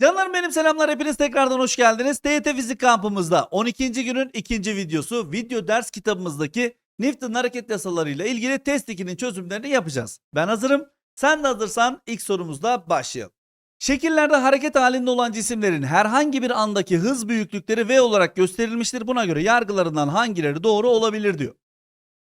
Canlarım benim selamlar hepiniz tekrardan hoş geldiniz. TYT Fizik kampımızda 12. günün ikinci videosu video ders kitabımızdaki Newton'un hareket yasalarıyla ilgili test 2'nin çözümlerini yapacağız. Ben hazırım. Sen de hazırsan ilk sorumuzla başlayalım. Şekillerde hareket halinde olan cisimlerin herhangi bir andaki hız büyüklükleri V olarak gösterilmiştir. Buna göre yargılarından hangileri doğru olabilir diyor.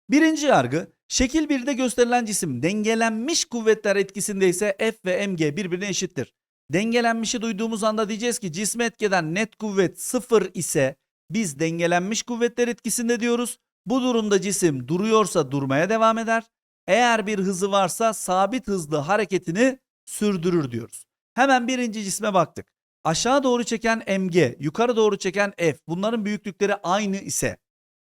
Birinci yargı, şekil 1'de gösterilen cisim dengelenmiş kuvvetler etkisindeyse F ve mg birbirine eşittir. Dengelenmişi duyduğumuz anda diyeceğiz ki cisme etkeden net kuvvet sıfır ise biz dengelenmiş kuvvetler etkisinde diyoruz. Bu durumda cisim duruyorsa durmaya devam eder. Eğer bir hızı varsa sabit hızlı hareketini sürdürür diyoruz. Hemen birinci cisme baktık. Aşağı doğru çeken mg, yukarı doğru çeken f bunların büyüklükleri aynı ise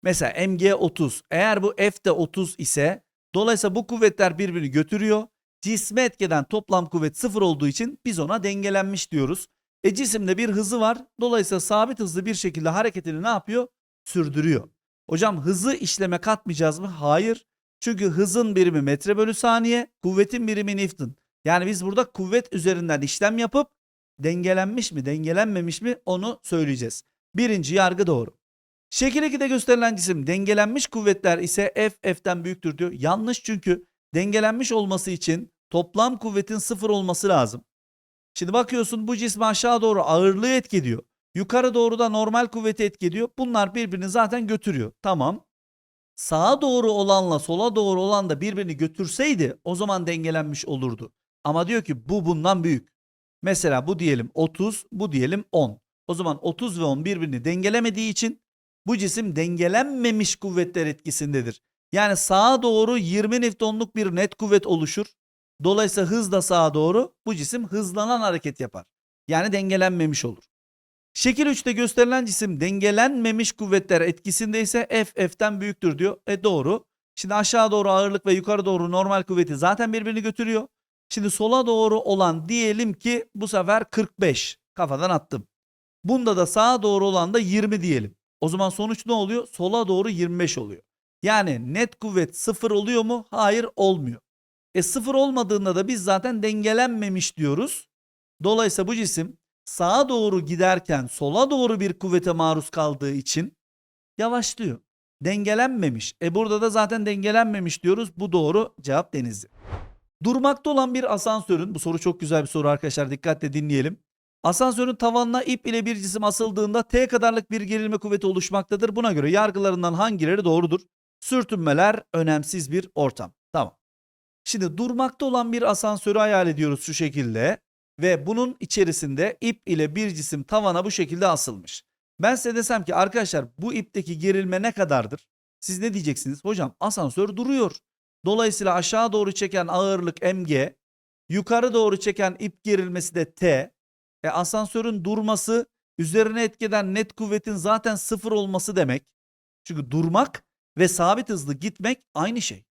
mesela mg 30 eğer bu f de 30 ise dolayısıyla bu kuvvetler birbirini götürüyor. Cisme etkeden toplam kuvvet sıfır olduğu için biz ona dengelenmiş diyoruz. E cisimde bir hızı var. Dolayısıyla sabit hızlı bir şekilde hareketini ne yapıyor? Sürdürüyor. Hocam hızı işleme katmayacağız mı? Hayır. Çünkü hızın birimi metre bölü saniye, kuvvetin birimi Newton. Yani biz burada kuvvet üzerinden işlem yapıp dengelenmiş mi, dengelenmemiş mi onu söyleyeceğiz. Birinci yargı doğru. Şekil 2'de gösterilen cisim dengelenmiş kuvvetler ise F F'ten büyüktür diyor. Yanlış çünkü dengelenmiş olması için toplam kuvvetin sıfır olması lazım. Şimdi bakıyorsun bu cismi aşağı doğru ağırlığı etki ediyor. Yukarı doğru da normal kuvveti etki ediyor. Bunlar birbirini zaten götürüyor. Tamam. Sağa doğru olanla sola doğru olan da birbirini götürseydi o zaman dengelenmiş olurdu. Ama diyor ki bu bundan büyük. Mesela bu diyelim 30, bu diyelim 10. O zaman 30 ve 10 birbirini dengelemediği için bu cisim dengelenmemiş kuvvetler etkisindedir. Yani sağa doğru 20 Newton'luk bir net kuvvet oluşur. Dolayısıyla hız da sağa doğru bu cisim hızlanan hareket yapar. Yani dengelenmemiş olur. Şekil 3'te gösterilen cisim dengelenmemiş kuvvetler etkisindeyse F F'ten büyüktür diyor. E doğru. Şimdi aşağı doğru ağırlık ve yukarı doğru normal kuvveti zaten birbirini götürüyor. Şimdi sola doğru olan diyelim ki bu sefer 45 kafadan attım. Bunda da sağa doğru olan da 20 diyelim. O zaman sonuç ne oluyor? Sola doğru 25 oluyor. Yani net kuvvet sıfır oluyor mu? Hayır olmuyor. E sıfır olmadığında da biz zaten dengelenmemiş diyoruz. Dolayısıyla bu cisim sağa doğru giderken sola doğru bir kuvvete maruz kaldığı için yavaşlıyor. Dengelenmemiş. E burada da zaten dengelenmemiş diyoruz. Bu doğru cevap Denizli. Durmakta olan bir asansörün, bu soru çok güzel bir soru arkadaşlar dikkatle dinleyelim. Asansörün tavanına ip ile bir cisim asıldığında T kadarlık bir gerilme kuvveti oluşmaktadır. Buna göre yargılarından hangileri doğrudur? Sürtünmeler önemsiz bir ortam. Tamam. Şimdi durmakta olan bir asansörü hayal ediyoruz şu şekilde ve bunun içerisinde ip ile bir cisim tavana bu şekilde asılmış. Ben size desem ki arkadaşlar bu ipteki gerilme ne kadardır? Siz ne diyeceksiniz? Hocam asansör duruyor. Dolayısıyla aşağı doğru çeken ağırlık mg, yukarı doğru çeken ip gerilmesi de t. E asansörün durması üzerine etkeden net kuvvetin zaten sıfır olması demek. Çünkü durmak ve sabit hızlı gitmek aynı şey.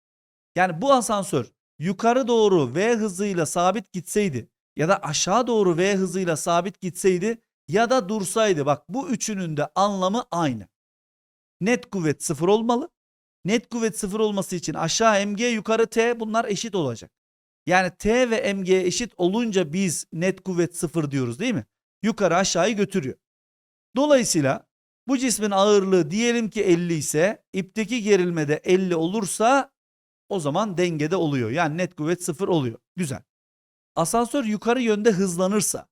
Yani bu asansör yukarı doğru v hızıyla sabit gitseydi ya da aşağı doğru v hızıyla sabit gitseydi ya da dursaydı bak bu üçünün de anlamı aynı. Net kuvvet sıfır olmalı. Net kuvvet sıfır olması için aşağı mg yukarı t bunlar eşit olacak. Yani t ve mg eşit olunca biz net kuvvet sıfır diyoruz değil mi? Yukarı aşağıyı götürüyor. Dolayısıyla bu cismin ağırlığı diyelim ki 50 ise ipteki gerilme de 50 olursa o zaman dengede oluyor. Yani net kuvvet sıfır oluyor. Güzel. Asansör yukarı yönde hızlanırsa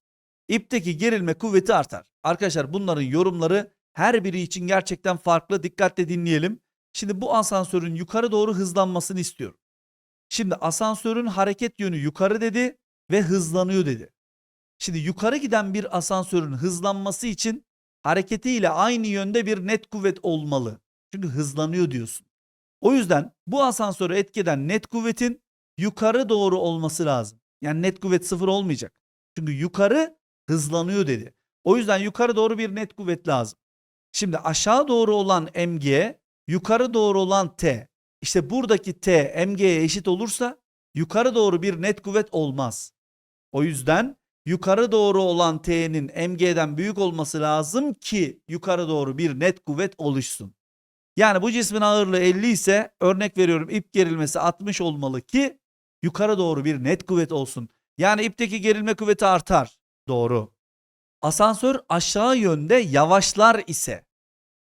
ipteki gerilme kuvveti artar. Arkadaşlar bunların yorumları her biri için gerçekten farklı. Dikkatle dinleyelim. Şimdi bu asansörün yukarı doğru hızlanmasını istiyorum. Şimdi asansörün hareket yönü yukarı dedi ve hızlanıyor dedi. Şimdi yukarı giden bir asansörün hızlanması için hareketiyle aynı yönde bir net kuvvet olmalı. Çünkü hızlanıyor diyorsun. O yüzden bu asansörü etkeden net kuvvetin yukarı doğru olması lazım. Yani net kuvvet sıfır olmayacak. Çünkü yukarı hızlanıyor dedi. O yüzden yukarı doğru bir net kuvvet lazım. Şimdi aşağı doğru olan mg, yukarı doğru olan t. İşte buradaki t mg'ye eşit olursa yukarı doğru bir net kuvvet olmaz. O yüzden yukarı doğru olan t'nin mg'den büyük olması lazım ki yukarı doğru bir net kuvvet oluşsun. Yani bu cismin ağırlığı 50 ise örnek veriyorum ip gerilmesi 60 olmalı ki yukarı doğru bir net kuvvet olsun. Yani ipteki gerilme kuvveti artar. Doğru. Asansör aşağı yönde yavaşlar ise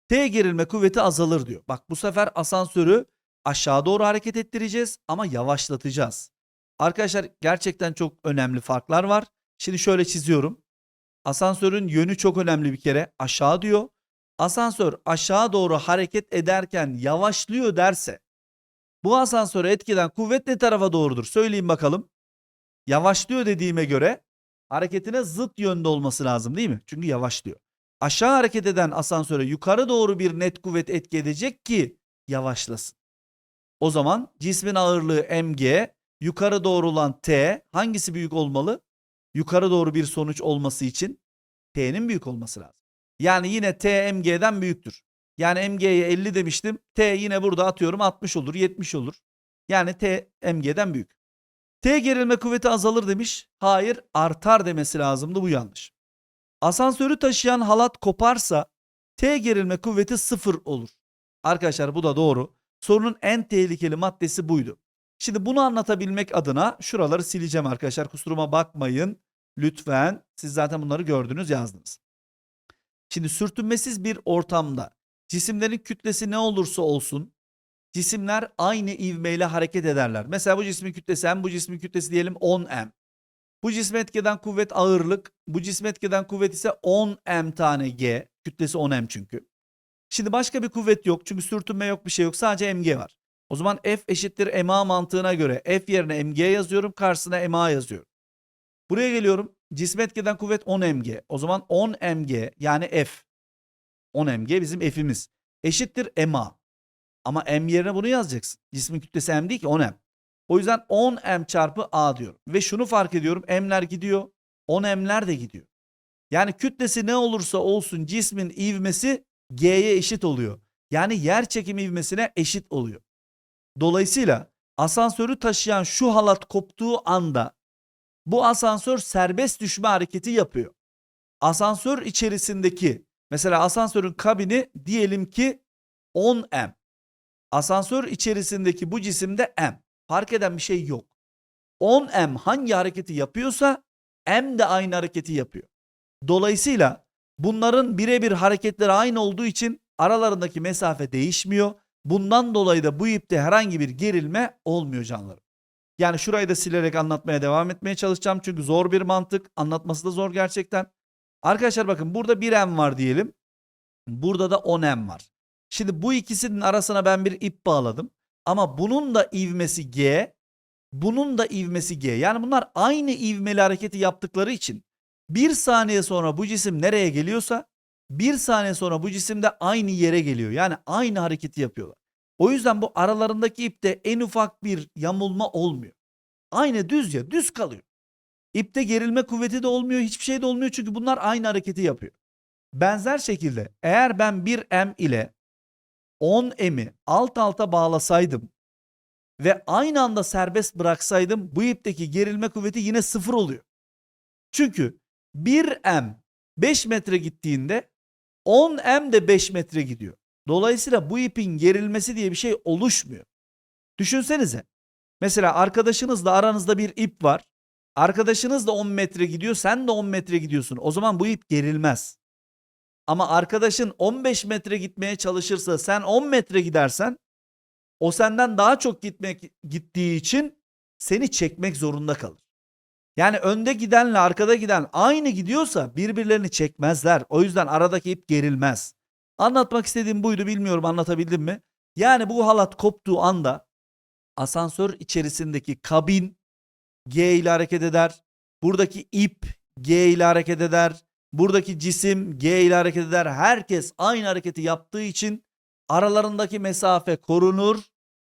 T gerilme kuvveti azalır diyor. Bak bu sefer asansörü aşağı doğru hareket ettireceğiz ama yavaşlatacağız. Arkadaşlar gerçekten çok önemli farklar var. Şimdi şöyle çiziyorum. Asansörün yönü çok önemli bir kere. Aşağı diyor. Asansör aşağı doğru hareket ederken yavaşlıyor derse bu asansöre etkiden kuvvet ne tarafa doğrudur? Söyleyin bakalım. Yavaşlıyor dediğime göre hareketine zıt yönde olması lazım değil mi? Çünkü yavaşlıyor. Aşağı hareket eden asansöre yukarı doğru bir net kuvvet etki edecek ki yavaşlasın. O zaman cismin ağırlığı mg, yukarı doğru olan t hangisi büyük olmalı? Yukarı doğru bir sonuç olması için t'nin büyük olması lazım. Yani yine t mg'den büyüktür. Yani mg'ye 50 demiştim. T yine burada atıyorum 60 olur, 70 olur. Yani t mg'den büyük. T gerilme kuvveti azalır demiş. Hayır, artar demesi lazımdı. Bu yanlış. Asansörü taşıyan halat koparsa T gerilme kuvveti sıfır olur. Arkadaşlar bu da doğru. Sorunun en tehlikeli maddesi buydu. Şimdi bunu anlatabilmek adına şuraları sileceğim arkadaşlar. Kusuruma bakmayın. Lütfen. Siz zaten bunları gördünüz yazdınız. Şimdi sürtünmesiz bir ortamda cisimlerin kütlesi ne olursa olsun cisimler aynı ivmeyle hareket ederler. Mesela bu cismin kütlesi M, bu cismin kütlesi diyelim 10 M. Bu cisme etkeden kuvvet ağırlık, bu cisme etkeden kuvvet ise 10 M tane G. Kütlesi 10 M çünkü. Şimdi başka bir kuvvet yok çünkü sürtünme yok bir şey yok sadece mg var. O zaman F eşittir ma mantığına göre F yerine mg yazıyorum karşısına ma yazıyorum. Buraya geliyorum cisme etkeden kuvvet 10 mg. O zaman 10 mg yani F 10 mg bizim F'imiz eşittir ma. Ama m yerine bunu yazacaksın. Cismin kütlesi m değil ki 10 m. O yüzden 10 m çarpı a diyorum. Ve şunu fark ediyorum m'ler gidiyor 10 m'ler de gidiyor. Yani kütlesi ne olursa olsun cismin ivmesi G'ye eşit oluyor. Yani yer çekimi ivmesine eşit oluyor. Dolayısıyla asansörü taşıyan şu halat koptuğu anda bu asansör serbest düşme hareketi yapıyor. Asansör içerisindeki mesela asansörün kabini diyelim ki 10 M. Asansör içerisindeki bu cisimde M. Fark eden bir şey yok. 10 M hangi hareketi yapıyorsa M de aynı hareketi yapıyor. Dolayısıyla bunların birebir hareketleri aynı olduğu için aralarındaki mesafe değişmiyor. Bundan dolayı da bu ipte herhangi bir gerilme olmuyor canlarım. Yani şurayı da silerek anlatmaya devam etmeye çalışacağım. Çünkü zor bir mantık. Anlatması da zor gerçekten. Arkadaşlar bakın burada 1 M var diyelim. Burada da 10 M var. Şimdi bu ikisinin arasına ben bir ip bağladım. Ama bunun da ivmesi G, bunun da ivmesi G. Yani bunlar aynı ivmeli hareketi yaptıkları için bir saniye sonra bu cisim nereye geliyorsa bir saniye sonra bu cisim de aynı yere geliyor. Yani aynı hareketi yapıyorlar. O yüzden bu aralarındaki ipte en ufak bir yamulma olmuyor. Aynı düz ya düz kalıyor. İpte gerilme kuvveti de olmuyor hiçbir şey de olmuyor çünkü bunlar aynı hareketi yapıyor. Benzer şekilde eğer ben bir M ile 10 M'i alt alta bağlasaydım ve aynı anda serbest bıraksaydım bu ipteki gerilme kuvveti yine sıfır oluyor. Çünkü 1M 5 metre gittiğinde 10M de 5 metre gidiyor. Dolayısıyla bu ipin gerilmesi diye bir şey oluşmuyor. Düşünsenize. Mesela arkadaşınızla aranızda bir ip var. Arkadaşınız da 10 metre gidiyor, sen de 10 metre gidiyorsun. O zaman bu ip gerilmez. Ama arkadaşın 15 metre gitmeye çalışırsa sen 10 metre gidersen o senden daha çok gitmek gittiği için seni çekmek zorunda kalır. Yani önde gidenle arkada giden aynı gidiyorsa birbirlerini çekmezler. O yüzden aradaki ip gerilmez. Anlatmak istediğim buydu bilmiyorum anlatabildim mi? Yani bu halat koptuğu anda asansör içerisindeki kabin G ile hareket eder. Buradaki ip G ile hareket eder. Buradaki cisim G ile hareket eder. Herkes aynı hareketi yaptığı için aralarındaki mesafe korunur,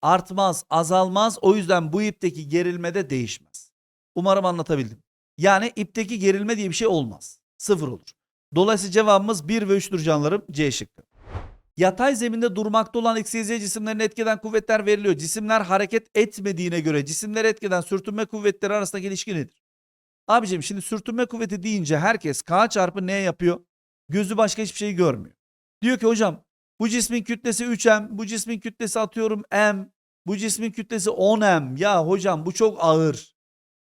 artmaz, azalmaz. O yüzden bu ipteki gerilme de değişmez. Umarım anlatabildim. Yani ipteki gerilme diye bir şey olmaz. Sıfır olur. Dolayısıyla cevabımız 1 ve 3'tür canlarım. C şıkkı. Yatay zeminde durmakta olan x, y, cisimlerine etkeden kuvvetler veriliyor. Cisimler hareket etmediğine göre cisimler etkeden sürtünme kuvvetleri arasındaki ilişki nedir? Abicim şimdi sürtünme kuvveti deyince herkes K çarpı N yapıyor. Gözü başka hiçbir şey görmüyor. Diyor ki hocam bu cismin kütlesi 3M, bu cismin kütlesi atıyorum M, bu cismin kütlesi 10M. Ya hocam bu çok ağır.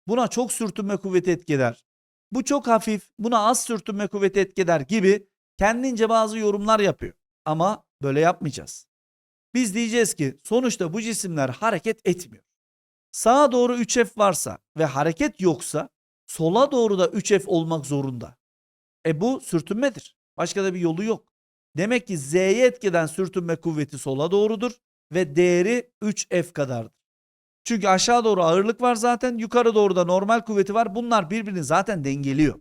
Buna çok sürtünme kuvveti etki eder. Bu çok hafif, buna az sürtünme kuvveti etki eder gibi kendince bazı yorumlar yapıyor. Ama böyle yapmayacağız. Biz diyeceğiz ki sonuçta bu cisimler hareket etmiyor. Sağa doğru 3F varsa ve hareket yoksa sola doğru da 3F olmak zorunda. E bu sürtünmedir. Başka da bir yolu yok. Demek ki Z'ye etkeden sürtünme kuvveti sola doğrudur ve değeri 3F kadardır. Çünkü aşağı doğru ağırlık var zaten, yukarı doğru da normal kuvveti var. Bunlar birbirini zaten dengeliyor.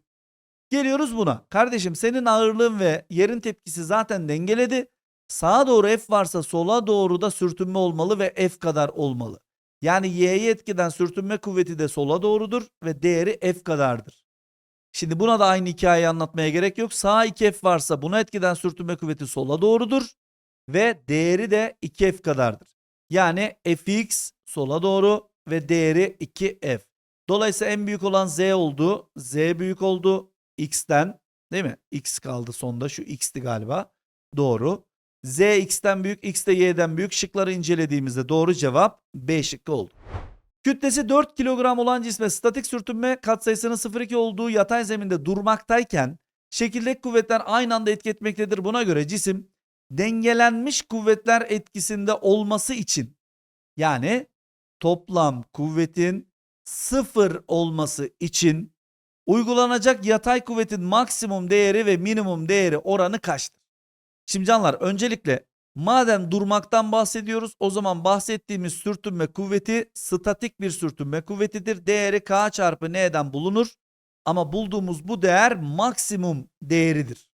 Geliyoruz buna. Kardeşim senin ağırlığın ve yerin tepkisi zaten dengeledi. Sağa doğru F varsa sola doğru da sürtünme olmalı ve F kadar olmalı. Yani Y'ye etkiden sürtünme kuvveti de sola doğrudur ve değeri F kadardır. Şimdi buna da aynı hikayeyi anlatmaya gerek yok. Sağa 2F varsa buna etkiden sürtünme kuvveti sola doğrudur ve değeri de 2F kadardır. Yani Fx sola doğru ve değeri 2F. Dolayısıyla en büyük olan Z oldu. Z büyük oldu X'ten değil mi? X kaldı sonda şu X'ti galiba. Doğru. Z X'ten büyük, X de Y'den büyük. Şıkları incelediğimizde doğru cevap B şıkkı oldu. Kütlesi 4 kilogram olan cisme statik sürtünme katsayısının 0,2 olduğu yatay zeminde durmaktayken şekildeki kuvvetler aynı anda etki etmektedir. Buna göre cisim dengelenmiş kuvvetler etkisinde olması için yani toplam kuvvetin sıfır olması için uygulanacak yatay kuvvetin maksimum değeri ve minimum değeri oranı kaçtır? Şimdi canlar öncelikle madem durmaktan bahsediyoruz o zaman bahsettiğimiz sürtünme kuvveti statik bir sürtünme kuvvetidir. Değeri k çarpı n'den bulunur ama bulduğumuz bu değer maksimum değeridir.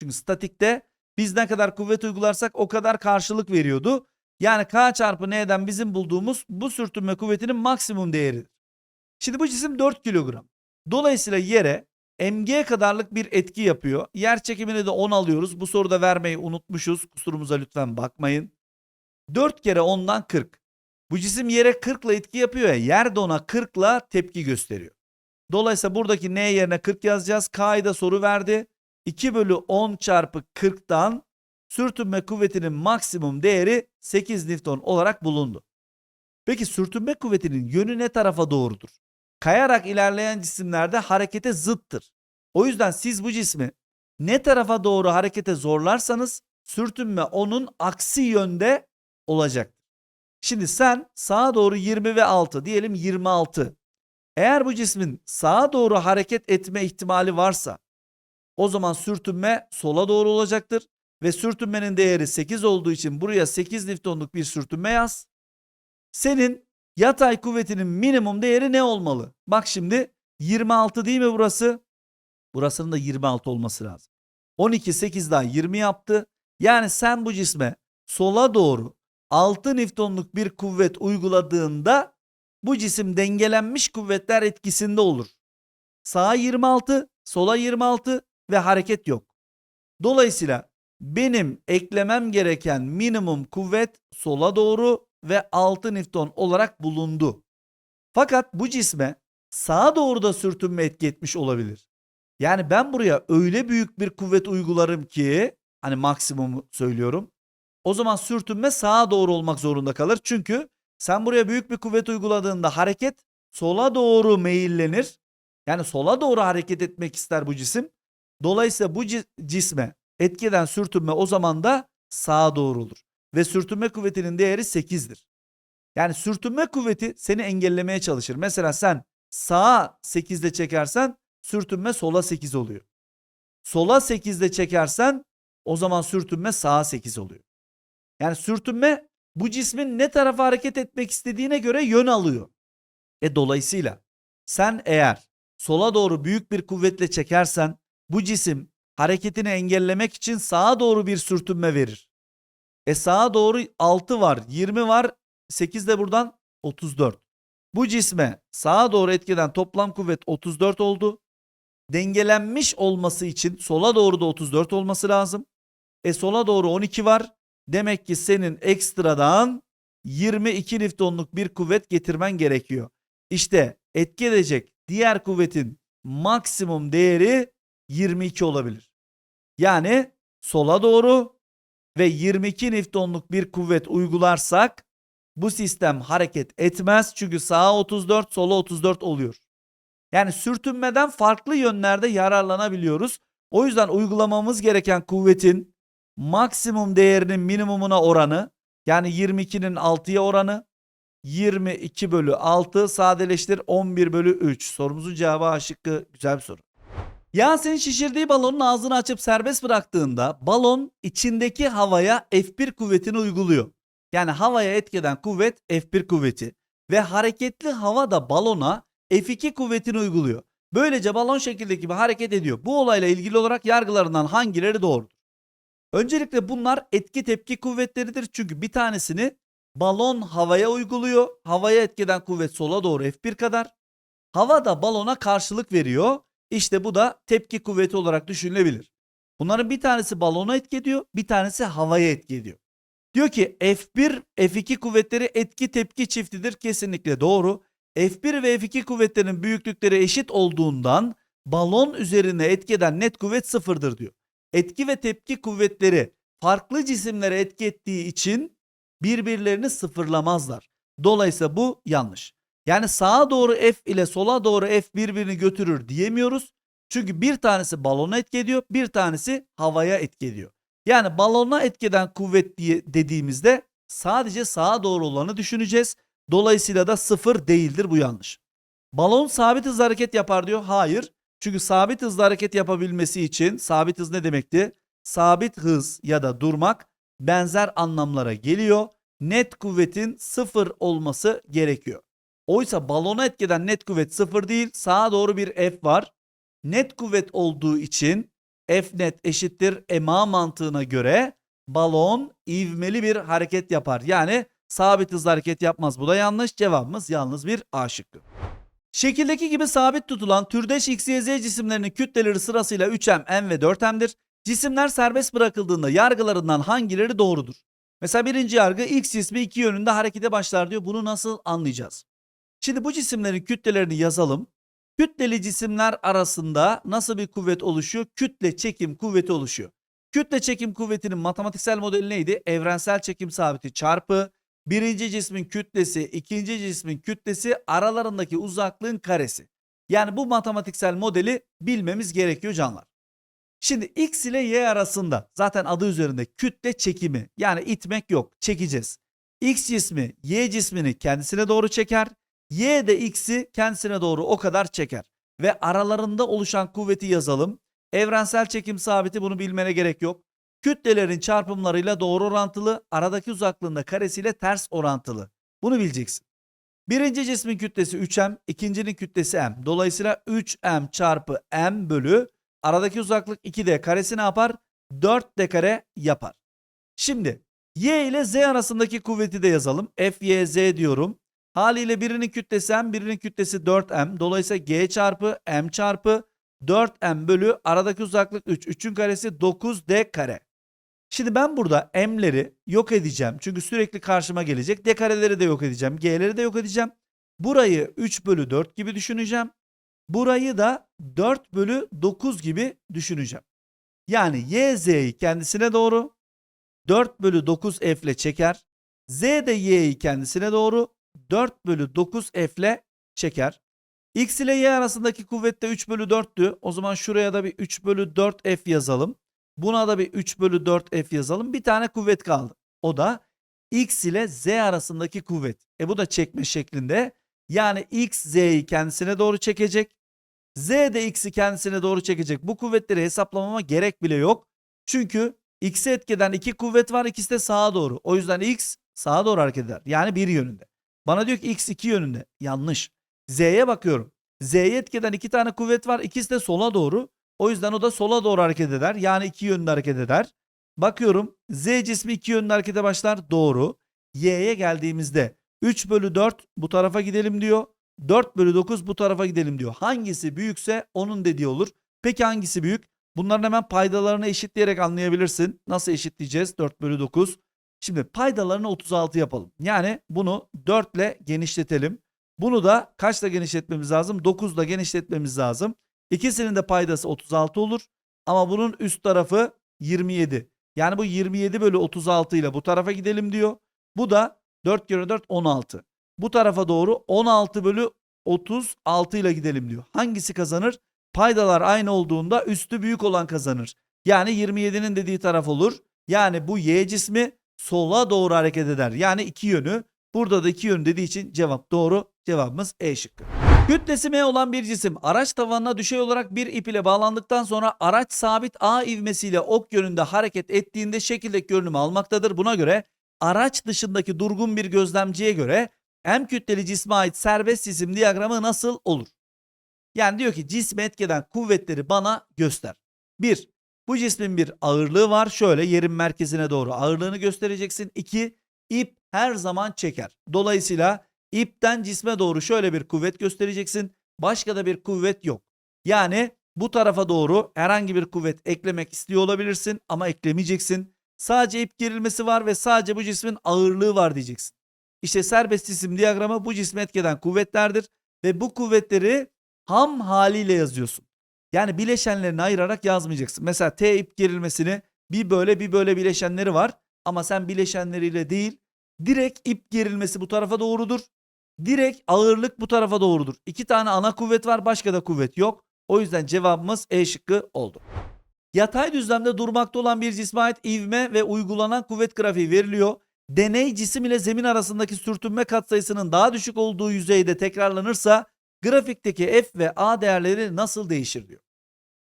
Çünkü statikte biz ne kadar kuvvet uygularsak o kadar karşılık veriyordu. Yani k çarpı n'den bizim bulduğumuz bu sürtünme kuvvetinin maksimum değeridir. Şimdi bu cisim 4 kilogram. Dolayısıyla yere mg kadarlık bir etki yapıyor. Yer çekimini de 10 alıyoruz. Bu soruda vermeyi unutmuşuz. Kusurumuza lütfen bakmayın. 4 kere 10'dan 40. Bu cisim yere 40 ile etki yapıyor ya. Yer de ona 40 ile tepki gösteriyor. Dolayısıyla buradaki n yerine 40 yazacağız. K'yı da soru verdi. 2 bölü 10 çarpı 40'tan sürtünme kuvvetinin maksimum değeri 8 Newton olarak bulundu. Peki sürtünme kuvvetinin yönü ne tarafa doğrudur? Kayarak ilerleyen cisimlerde harekete zıttır. O yüzden siz bu cismi ne tarafa doğru harekete zorlarsanız sürtünme onun aksi yönde olacaktır. Şimdi sen sağa doğru 20 ve 6 diyelim 26. Eğer bu cismin sağa doğru hareket etme ihtimali varsa o zaman sürtünme sola doğru olacaktır ve sürtünmenin değeri 8 olduğu için buraya 8 Newton'luk bir sürtünme yaz. Senin yatay kuvvetinin minimum değeri ne olmalı? Bak şimdi 26 değil mi burası? Burasının da 26 olması lazım. 12 8 daha 20 yaptı. Yani sen bu cisme sola doğru 6 Newton'luk bir kuvvet uyguladığında bu cisim dengelenmiş kuvvetler etkisinde olur. Sağa 26, sola 26 ve hareket yok. Dolayısıyla benim eklemem gereken minimum kuvvet sola doğru ve 6 Newton olarak bulundu. Fakat bu cisme sağa doğru da sürtünme etki etmiş olabilir. Yani ben buraya öyle büyük bir kuvvet uygularım ki hani maksimumu söylüyorum. O zaman sürtünme sağa doğru olmak zorunda kalır. Çünkü sen buraya büyük bir kuvvet uyguladığında hareket sola doğru meyillenir. Yani sola doğru hareket etmek ister bu cisim. Dolayısıyla bu cisme etkeden sürtünme o zaman da sağa doğru olur. Ve sürtünme kuvvetinin değeri 8'dir. Yani sürtünme kuvveti seni engellemeye çalışır. Mesela sen sağa 8'de çekersen sürtünme sola 8 oluyor. Sola 8'de çekersen o zaman sürtünme sağa 8 oluyor. Yani sürtünme bu cismin ne tarafa hareket etmek istediğine göre yön alıyor. E dolayısıyla sen eğer sola doğru büyük bir kuvvetle çekersen bu cisim hareketini engellemek için sağa doğru bir sürtünme verir. E sağa doğru 6 var, 20 var, 8 de buradan 34. Bu cisme sağa doğru etkeden toplam kuvvet 34 oldu. Dengelenmiş olması için sola doğru da 34 olması lazım. E sola doğru 12 var. Demek ki senin ekstradan 22 Newton'luk bir kuvvet getirmen gerekiyor. İşte etki edecek diğer kuvvetin maksimum değeri 22 olabilir. Yani sola doğru ve 22 Newton'luk bir kuvvet uygularsak bu sistem hareket etmez çünkü sağa 34 sola 34 oluyor. Yani sürtünmeden farklı yönlerde yararlanabiliyoruz. O yüzden uygulamamız gereken kuvvetin maksimum değerinin minimumuna oranı yani 22'nin 6'ya oranı 22 bölü 6 sadeleştir 11 bölü 3. Sorumuzun cevabı A şıkkı. Güzel bir soru. Yasin şişirdiği balonun ağzını açıp serbest bıraktığında balon içindeki havaya F1 kuvvetini uyguluyor. Yani havaya etkeden kuvvet F1 kuvveti ve hareketli hava da balona F2 kuvvetini uyguluyor. Böylece balon şekildeki bir hareket ediyor. Bu olayla ilgili olarak yargılarından hangileri doğrudur? Öncelikle bunlar etki tepki kuvvetleridir. Çünkü bir tanesini balon havaya uyguluyor. Havaya etkeden kuvvet sola doğru F1 kadar. Hava da balona karşılık veriyor. İşte bu da tepki kuvveti olarak düşünülebilir. Bunların bir tanesi balona etki ediyor, bir tanesi havaya etki ediyor. Diyor ki F1, F2 kuvvetleri etki tepki çiftidir. Kesinlikle doğru. F1 ve F2 kuvvetlerin büyüklükleri eşit olduğundan balon üzerine etki eden net kuvvet sıfırdır diyor. Etki ve tepki kuvvetleri farklı cisimlere etki ettiği için birbirlerini sıfırlamazlar. Dolayısıyla bu yanlış. Yani sağa doğru F ile sola doğru F birbirini götürür diyemiyoruz. Çünkü bir tanesi balona etki ediyor, bir tanesi havaya etki ediyor. Yani balona etkeden kuvvet diye dediğimizde sadece sağa doğru olanı düşüneceğiz. Dolayısıyla da sıfır değildir bu yanlış. Balon sabit hızla hareket yapar diyor. Hayır. Çünkü sabit hızla hareket yapabilmesi için sabit hız ne demekti? Sabit hız ya da durmak benzer anlamlara geliyor. Net kuvvetin sıfır olması gerekiyor. Oysa balona etkeden net kuvvet sıfır değil sağa doğru bir F var. Net kuvvet olduğu için F net eşittir ema mantığına göre balon ivmeli bir hareket yapar. Yani sabit hızla hareket yapmaz. Bu da yanlış. Cevabımız yalnız bir A şıkkı. Şekildeki gibi sabit tutulan türdeş X, Y, Z cisimlerinin kütleleri sırasıyla 3M, M ve 4M'dir. Cisimler serbest bırakıldığında yargılarından hangileri doğrudur? Mesela birinci yargı X cismi iki yönünde harekete başlar diyor. Bunu nasıl anlayacağız? Şimdi bu cisimlerin kütlelerini yazalım. Kütleli cisimler arasında nasıl bir kuvvet oluşuyor? Kütle çekim kuvveti oluşuyor. Kütle çekim kuvvetinin matematiksel modeli neydi? Evrensel çekim sabiti çarpı birinci cismin kütlesi, ikinci cismin kütlesi aralarındaki uzaklığın karesi. Yani bu matematiksel modeli bilmemiz gerekiyor canlar. Şimdi X ile Y arasında zaten adı üzerinde kütle çekimi yani itmek yok çekeceğiz. X cismi Y cismini kendisine doğru çeker. Y de X'i kendisine doğru o kadar çeker. Ve aralarında oluşan kuvveti yazalım. Evrensel çekim sabiti bunu bilmene gerek yok. Kütlelerin çarpımlarıyla doğru orantılı, aradaki uzaklığında karesiyle ters orantılı. Bunu bileceksin. Birinci cismin kütlesi 3m, ikincinin kütlesi m. Dolayısıyla 3m çarpı m bölü aradaki uzaklık 2d karesi ne yapar? 4d kare yapar. Şimdi y ile z arasındaki kuvveti de yazalım. F, y, z diyorum. Haliyle birinin kütlesi m, birinin kütlesi 4m. Dolayısıyla g çarpı m çarpı 4m bölü aradaki uzaklık 3. 3'ün karesi 9d kare. Şimdi ben burada m'leri yok edeceğim. Çünkü sürekli karşıma gelecek. D kareleri de yok edeceğim. G'leri de yok edeceğim. Burayı 3 bölü 4 gibi düşüneceğim. Burayı da 4 bölü 9 gibi düşüneceğim. Yani y z'yi kendisine doğru 4 bölü 9 f ile çeker. Z de y'yi kendisine doğru 4 bölü 9 f ile çeker. X ile y arasındaki kuvvet de 3 bölü 4'tü. O zaman şuraya da bir 3 bölü 4 f yazalım. Buna da bir 3 bölü 4 f yazalım. Bir tane kuvvet kaldı. O da x ile z arasındaki kuvvet. E bu da çekme şeklinde. Yani x z'yi kendisine doğru çekecek. Z de x'i kendisine doğru çekecek. Bu kuvvetleri hesaplamama gerek bile yok. Çünkü x'e etkeden iki kuvvet var. İkisi de sağa doğru. O yüzden x sağa doğru hareket eder. Yani bir yönünde. Bana diyor ki x iki yönünde. Yanlış. Z'ye bakıyorum. Z'ye etkeden iki tane kuvvet var. İkisi de sola doğru. O yüzden o da sola doğru hareket eder. Yani iki yönlü hareket eder. Bakıyorum Z cismi iki yönlü harekete başlar. Doğru. Y'ye geldiğimizde 3 bölü 4 bu tarafa gidelim diyor. 4 bölü 9 bu tarafa gidelim diyor. Hangisi büyükse onun dediği olur. Peki hangisi büyük? Bunların hemen paydalarını eşitleyerek anlayabilirsin. Nasıl eşitleyeceğiz? 4 bölü 9. Şimdi paydalarını 36 yapalım. Yani bunu 4 ile genişletelim. Bunu da kaçla genişletmemiz lazım? 9 ile genişletmemiz lazım. İkisinin de paydası 36 olur. Ama bunun üst tarafı 27. Yani bu 27 bölü 36 ile bu tarafa gidelim diyor. Bu da 4 kere 4 16. Bu tarafa doğru 16 bölü 36 ile gidelim diyor. Hangisi kazanır? Paydalar aynı olduğunda üstü büyük olan kazanır. Yani 27'nin dediği taraf olur. Yani bu y cismi sola doğru hareket eder. Yani iki yönü. Burada da iki yönü dediği için cevap doğru. Cevabımız E şıkkı. Kütlesi M olan bir cisim araç tavanına düşey olarak bir ip ile bağlandıktan sonra araç sabit A ivmesiyle ok yönünde hareket ettiğinde şekildeki görünümü almaktadır. Buna göre araç dışındaki durgun bir gözlemciye göre M kütleli cisme ait serbest cisim diyagramı nasıl olur? Yani diyor ki cisme etkeden kuvvetleri bana göster. 1. Bu cismin bir ağırlığı var. Şöyle yerin merkezine doğru ağırlığını göstereceksin. 2. İp her zaman çeker. Dolayısıyla ipten cisme doğru şöyle bir kuvvet göstereceksin. Başka da bir kuvvet yok. Yani bu tarafa doğru herhangi bir kuvvet eklemek istiyor olabilirsin ama eklemeyeceksin. Sadece ip gerilmesi var ve sadece bu cismin ağırlığı var diyeceksin. İşte serbest cisim diyagramı bu cisme etkeden kuvvetlerdir ve bu kuvvetleri ham haliyle yazıyorsun. Yani bileşenlerini ayırarak yazmayacaksın. Mesela T ip gerilmesini bir böyle bir böyle bileşenleri var ama sen bileşenleriyle değil direkt ip gerilmesi bu tarafa doğrudur. Direkt ağırlık bu tarafa doğrudur. İki tane ana kuvvet var başka da kuvvet yok. O yüzden cevabımız E şıkkı oldu. Yatay düzlemde durmakta olan bir cisme ait ivme ve uygulanan kuvvet grafiği veriliyor. Deney cisim ile zemin arasındaki sürtünme katsayısının daha düşük olduğu yüzeyde tekrarlanırsa grafikteki F ve A değerleri nasıl değişir diyor.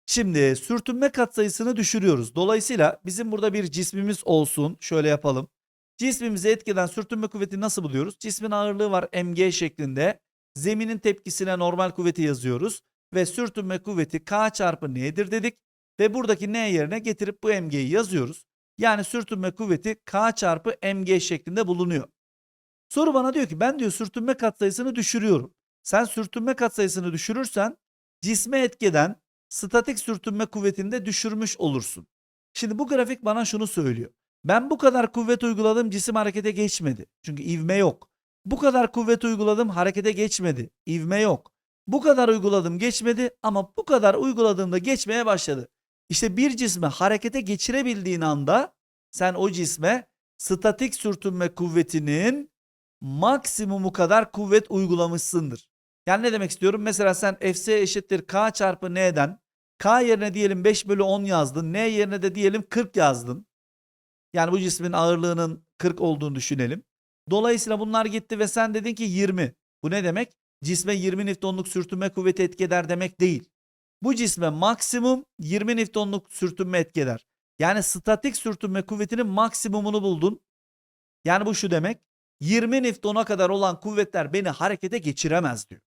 Şimdi sürtünme katsayısını düşürüyoruz. Dolayısıyla bizim burada bir cismimiz olsun. Şöyle yapalım. Cismimizi etkeden sürtünme kuvveti nasıl buluyoruz? Cismin ağırlığı var mg şeklinde. Zeminin tepkisine normal kuvveti yazıyoruz. Ve sürtünme kuvveti k çarpı n'dir dedik. Ve buradaki n yerine getirip bu mg'yi yazıyoruz. Yani sürtünme kuvveti k çarpı mg şeklinde bulunuyor. Soru bana diyor ki ben diyor sürtünme katsayısını düşürüyorum. Sen sürtünme katsayısını düşürürsen cisme etkeden statik sürtünme kuvvetini de düşürmüş olursun. Şimdi bu grafik bana şunu söylüyor. Ben bu kadar kuvvet uyguladım cisim harekete geçmedi. Çünkü ivme yok. Bu kadar kuvvet uyguladım harekete geçmedi. İvme yok. Bu kadar uyguladım geçmedi ama bu kadar uyguladığımda geçmeye başladı. İşte bir cismi harekete geçirebildiğin anda sen o cisme statik sürtünme kuvvetinin maksimumu kadar kuvvet uygulamışsındır. Yani ne demek istiyorum? Mesela sen Fs eşittir K çarpı N'den K yerine diyelim 5 bölü 10 yazdın. N yerine de diyelim 40 yazdın. Yani bu cismin ağırlığının 40 olduğunu düşünelim. Dolayısıyla bunlar gitti ve sen dedin ki 20. Bu ne demek? Cisme 20 Newton'luk sürtünme kuvveti etki eder demek değil. Bu cisme maksimum 20 Newton'luk sürtünme etki eder. Yani statik sürtünme kuvvetinin maksimumunu buldun. Yani bu şu demek. 20 Newton'a kadar olan kuvvetler beni harekete geçiremez diyor.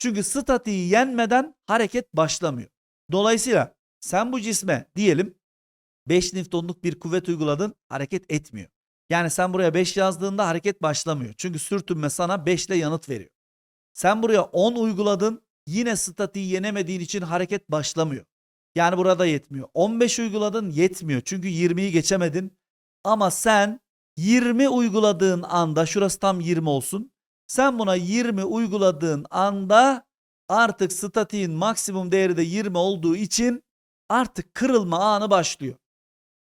Çünkü statiği yenmeden hareket başlamıyor. Dolayısıyla sen bu cisme diyelim 5 Newton'luk bir kuvvet uyguladın hareket etmiyor. Yani sen buraya 5 yazdığında hareket başlamıyor. Çünkü sürtünme sana 5 ile yanıt veriyor. Sen buraya 10 uyguladın yine statiği yenemediğin için hareket başlamıyor. Yani burada yetmiyor. 15 uyguladın yetmiyor. Çünkü 20'yi geçemedin. Ama sen 20 uyguladığın anda şurası tam 20 olsun. Sen buna 20 uyguladığın anda artık statiğin maksimum değeri de 20 olduğu için artık kırılma anı başlıyor.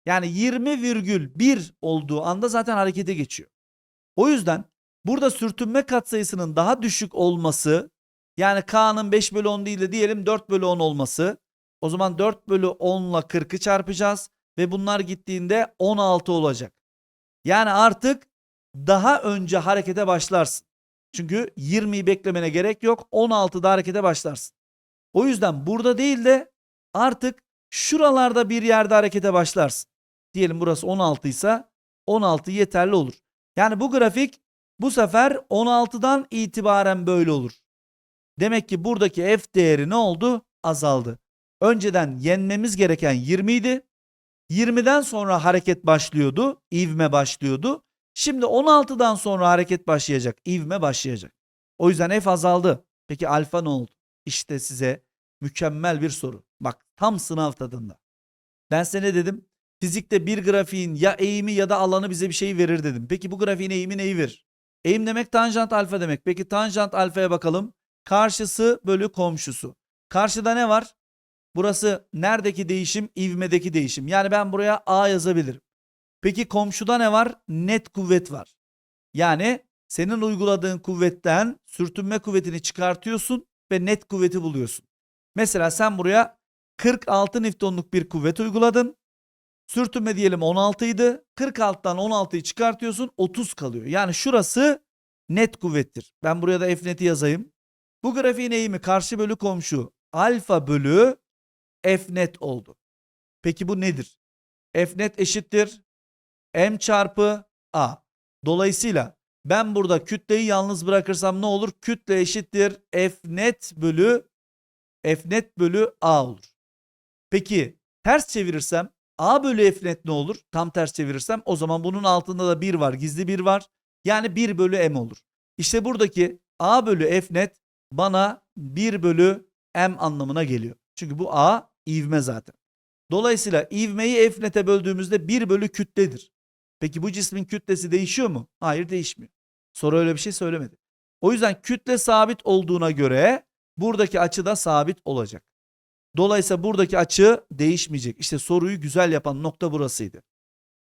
Yani 20,1 olduğu anda zaten harekete geçiyor. O yüzden burada sürtünme katsayısının daha düşük olması yani K'nın 5 bölü 10 değil de diyelim 4 bölü 10 olması. O zaman 4 bölü 10 ile 40'ı çarpacağız ve bunlar gittiğinde 16 olacak. Yani artık daha önce harekete başlarsın. Çünkü 20'yi beklemene gerek yok. 16'da harekete başlarsın. O yüzden burada değil de artık şuralarda bir yerde harekete başlarsın. Diyelim burası 16 ise 16 yeterli olur. Yani bu grafik bu sefer 16'dan itibaren böyle olur. Demek ki buradaki f değeri ne oldu? Azaldı. Önceden yenmemiz gereken 20 idi. 20'den sonra hareket başlıyordu, ivme başlıyordu. Şimdi 16'dan sonra hareket başlayacak, ivme başlayacak. O yüzden f azaldı. Peki alfa ne oldu? İşte size mükemmel bir soru. Bak tam sınav tadında. Ben size ne dedim? Fizikte bir grafiğin ya eğimi ya da alanı bize bir şey verir dedim. Peki bu grafiğin eğimi neyi verir? Eğim demek tanjant alfa demek. Peki tanjant alfaya bakalım. Karşısı bölü komşusu. Karşıda ne var? Burası neredeki değişim? İvmedeki değişim. Yani ben buraya A yazabilirim. Peki komşuda ne var? Net kuvvet var. Yani senin uyguladığın kuvvetten sürtünme kuvvetini çıkartıyorsun ve net kuvveti buluyorsun. Mesela sen buraya 46 Newton'luk bir kuvvet uyguladın. Sürtünme diyelim 16 idi. 46'dan 16'yı çıkartıyorsun 30 kalıyor. Yani şurası net kuvvettir. Ben buraya da F net'i yazayım. Bu grafiğin eğimi karşı bölü komşu alfa bölü F net oldu. Peki bu nedir? F net eşittir M çarpı A. Dolayısıyla ben burada kütleyi yalnız bırakırsam ne olur? Kütle eşittir F net bölü F net bölü A olur. Peki ters çevirirsem A bölü F net ne olur? Tam ters çevirirsem o zaman bunun altında da 1 var. Gizli 1 var. Yani 1 bölü M olur. İşte buradaki A bölü F net bana 1 bölü M anlamına geliyor. Çünkü bu A ivme zaten. Dolayısıyla ivmeyi F net'e böldüğümüzde 1 bölü kütledir. Peki bu cismin kütlesi değişiyor mu? Hayır değişmiyor. Soru öyle bir şey söylemedi. O yüzden kütle sabit olduğuna göre buradaki açı da sabit olacak. Dolayısıyla buradaki açı değişmeyecek. İşte soruyu güzel yapan nokta burasıydı.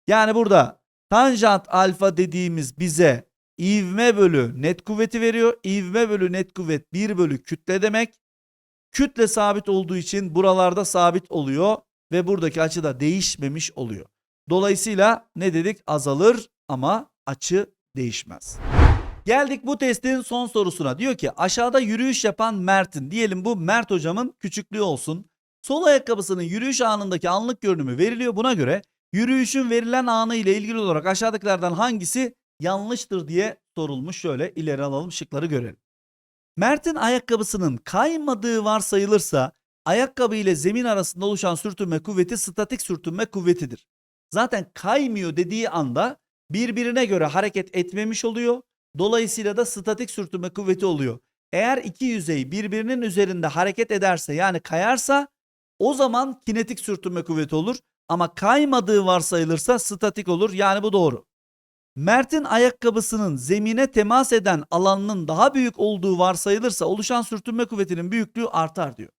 Yani burada tanjant alfa dediğimiz bize ivme bölü net kuvveti veriyor. İvme bölü net kuvvet 1 bölü kütle demek. Kütle sabit olduğu için buralarda sabit oluyor ve buradaki açı da değişmemiş oluyor. Dolayısıyla ne dedik? Azalır ama açı değişmez. Geldik bu testin son sorusuna. Diyor ki aşağıda yürüyüş yapan Mert'in diyelim bu Mert hocamın küçüklüğü olsun. Sol ayakkabısının yürüyüş anındaki anlık görünümü veriliyor. Buna göre yürüyüşün verilen anı ile ilgili olarak aşağıdakilerden hangisi yanlıştır diye sorulmuş. Şöyle ileri alalım şıkları görelim. Mert'in ayakkabısının kaymadığı varsayılırsa ayakkabı ile zemin arasında oluşan sürtünme kuvveti statik sürtünme kuvvetidir. Zaten kaymıyor dediği anda birbirine göre hareket etmemiş oluyor. Dolayısıyla da statik sürtünme kuvveti oluyor. Eğer iki yüzey birbirinin üzerinde hareket ederse yani kayarsa o zaman kinetik sürtünme kuvveti olur. Ama kaymadığı varsayılırsa statik olur. Yani bu doğru. Mert'in ayakkabısının zemine temas eden alanının daha büyük olduğu varsayılırsa oluşan sürtünme kuvvetinin büyüklüğü artar diyor.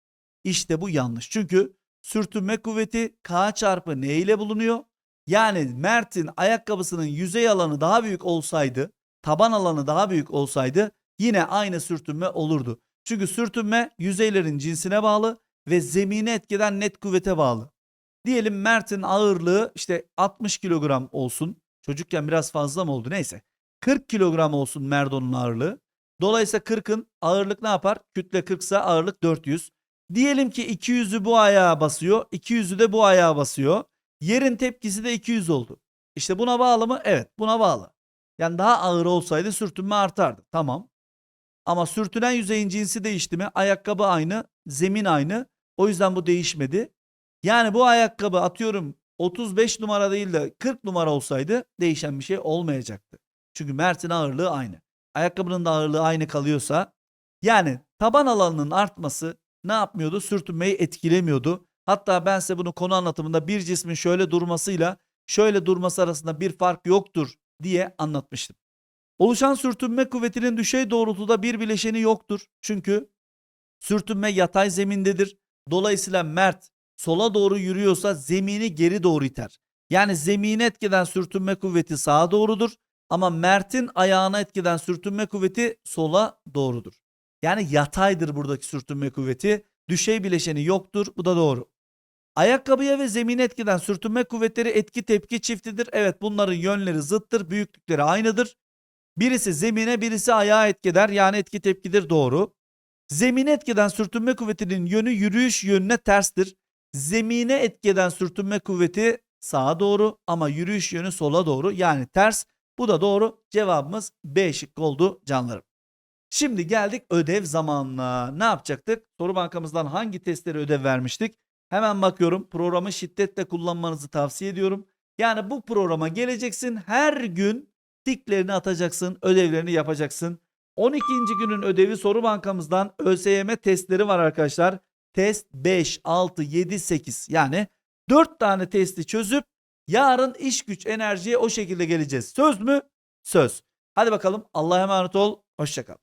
İşte bu yanlış. Çünkü sürtünme kuvveti K çarpı N ile bulunuyor. Yani Mert'in ayakkabısının yüzey alanı daha büyük olsaydı, taban alanı daha büyük olsaydı yine aynı sürtünme olurdu. Çünkü sürtünme yüzeylerin cinsine bağlı ve zemine etkeden net kuvvete bağlı. Diyelim Mert'in ağırlığı işte 60 kilogram olsun. Çocukken biraz fazla mı oldu neyse. 40 kilogram olsun Merdo'nun ağırlığı. Dolayısıyla 40'ın ağırlık ne yapar? Kütle 40 ise ağırlık 400. Diyelim ki 200'ü bu ayağa basıyor. 200'ü de bu ayağa basıyor. Yerin tepkisi de 200 oldu. İşte buna bağlı mı? Evet buna bağlı. Yani daha ağır olsaydı sürtünme artardı. Tamam. Ama sürtünen yüzeyin cinsi değişti mi? Ayakkabı aynı, zemin aynı. O yüzden bu değişmedi. Yani bu ayakkabı atıyorum 35 numara değil de 40 numara olsaydı değişen bir şey olmayacaktı. Çünkü Mert'in ağırlığı aynı. Ayakkabının da ağırlığı aynı kalıyorsa yani taban alanının artması ne yapmıyordu? Sürtünmeyi etkilemiyordu. Hatta ben size bunu konu anlatımında bir cismin şöyle durmasıyla şöyle durması arasında bir fark yoktur diye anlatmıştım. Oluşan sürtünme kuvvetinin düşey doğrultuda bir bileşeni yoktur. Çünkü sürtünme yatay zemindedir. Dolayısıyla Mert sola doğru yürüyorsa zemini geri doğru iter. Yani zemine etkiden sürtünme kuvveti sağa doğrudur ama Mert'in ayağına etkiden sürtünme kuvveti sola doğrudur. Yani yataydır buradaki sürtünme kuvveti. Düşey bileşeni yoktur. Bu da doğru. Ayakkabıya ve zemine etkiden sürtünme kuvvetleri etki tepki çiftidir. Evet bunların yönleri zıttır, büyüklükleri aynıdır. Birisi zemine, birisi ayağa etkiler. Yani etki tepkidir doğru. Zemine etkiden sürtünme kuvvetinin yönü yürüyüş yönüne terstir. Zemine etkeden sürtünme kuvveti sağa doğru ama yürüyüş yönü sola doğru yani ters. Bu da doğru. Cevabımız B şıkkı oldu canlarım. Şimdi geldik ödev zamanına. Ne yapacaktık? Soru bankamızdan hangi testleri ödev vermiştik? Hemen bakıyorum. Programı şiddetle kullanmanızı tavsiye ediyorum. Yani bu programa geleceksin. Her gün tiklerini atacaksın, ödevlerini yapacaksın. 12. günün ödevi soru bankamızdan ÖSYM testleri var arkadaşlar. Test 5, 6, 7, 8 yani 4 tane testi çözüp yarın iş güç enerjiye o şekilde geleceğiz. Söz mü? Söz. Hadi bakalım Allah'a emanet ol. Hoşçakal.